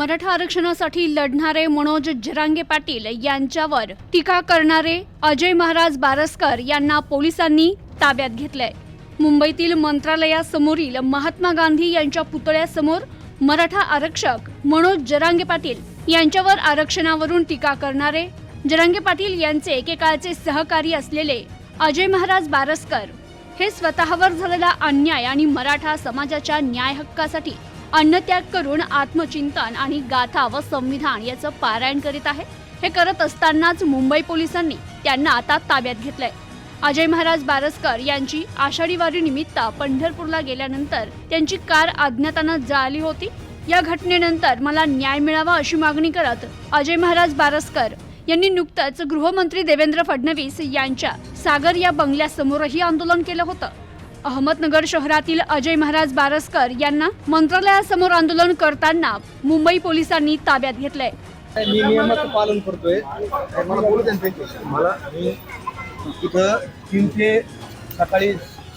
मराठा आरक्षणासाठी लढणारे मनोज जरांगे पाटील यांच्यावर टीका करणारे अजय महाराज बारसकर यांना पोलिसांनी ताब्यात घेतलंय. मुंबईतील मंत्रालयासमोरील महात्मा गांधी यांच्या पुतळ्यासमोर मराठा आरक्षक मनोज जरांगे पाटील यांच्यावर आरक्षणावरून टीका करणारे जरांगे पाटील यांचे एकेकाळचे सहकारी असलेले अजय महाराज बारसकर हे स्वतःवर झालेला अन्याय आणि मराठा समाजाच्या न्याय हक्कासाठी अन्नत्याग करून आत्मचिंतन आणि गाथा व संविधान याचं पारायण करीत आहे. हे करत असतानाच मुंबई पोलिसांनी त्यांना आता ताब्यात घेतलंय. अजय महाराज बारसकर यांची आषाढी वारी निमित्त पंढरपूरला गेल्यानंतर त्यांची कार अज्ञातानं जाळली होती. या घटनेनंतर मला न्याय मिळावा अशी मागणी करत अजय महाराज बारसकर यांनी नुकतंच गृहमंत्री देवेंद्र फडणवीस यांच्या सागर या बंगल्यासमोरही आंदोलन केलं होतं. अहमदनगर शहरातील अजय महाराज बारसकर यांना मंत्रालयासमोर आंदोलन करताना मुंबई पोलिसांनी ताब्यात घेतलंय. मी नियमाचं पालन करतोय. मला बोलू द्या त्यांच्याशी. मला मी इथं तीन ते सकाळी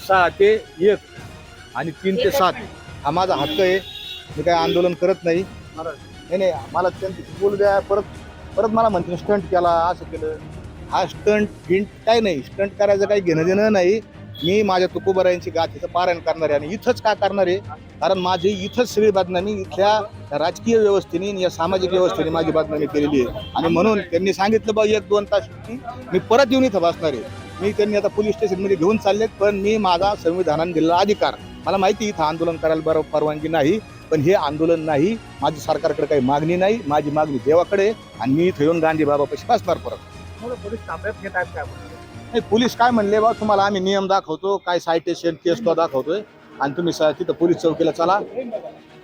सहा ते एक आणि तीन ते सात हा माझा हक्क आहे. मी काय आंदोलन करत नाही. नाही नाही मला त्यांच्याशी बोलू द्या. परत परत मला म्हणते स्टंट केला असं केलं. हा स्टंट गिंट काय नाही. स्टंट करायचं काही घेणं देणं नाही. मी माझ्या तुकोबरायांची गाथीचं पारायण करणार आहे आणि इथंच का करणार आहे? कारण माझी इथंच सगळी बातम्यांनी इथल्या राजकीय व्यवस्थेने या सामाजिक व्यवस्थेने माझी बातम्यांनी केलेली आहे. आणि म्हणून त्यांनी सांगितलं बा एक दोन तास मी परत येऊन इथं बसणार आहे. मी त्यांनी आता पोलीस स्टेशनमध्ये घेऊन चालले पण मी माझा संविधानाने दिलेला अधिकार. मला माहिती इथं आंदोलन करायला बरोबर परवानगी नाही पण हे आंदोलन नाही. माझी सरकारकडे काही मागणी नाही. माझी मागणी देवाकडे आणि मी इथं येऊन गांधी बाबापाशी बसणार परत. नाही पोलीस काय म्हणले बा तुम्हाला आम्ही नियम दाखवतो काय सायटेशन केस तो दाखवतोय. आणि तुम्ही स- तिथं पोलीस चौकीला चला.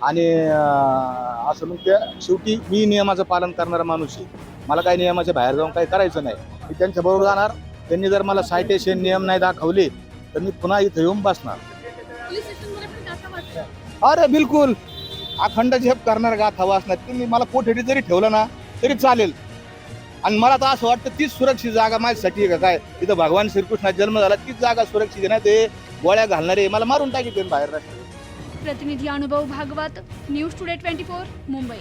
आणि अं, असं मग त्या शेवटी मी नियमाचं पालन करणारा माणूस आहे. मला काही नियमाच्या बाहेर जाऊन काही करायचं नाही. मी त्यांच्या बरोबर जाणार. त्यांनी जर मला सायटेशन नियम नाही दाखवले तर मी पुन्हा इथं येऊन बसणार. अरे बिलकुल. अखंड झेप करणार गाथ हवा असणार तुम्ही मला कोठेडी जरी ठेवलं ना तरी चालेल. आणि मला तर असं वाटतं तीच सुरक्षित जागा माझ्यासाठी का? काय? इथं भगवान श्रीकृष्णा जन्म झाला तीच जागा सुरक्षित आहे ना ते? गोळ्या घालणारे मला मारून टाकी बाहेर प्रतिनिधी Anubhav Bhagwat news today twenty four Mumbai.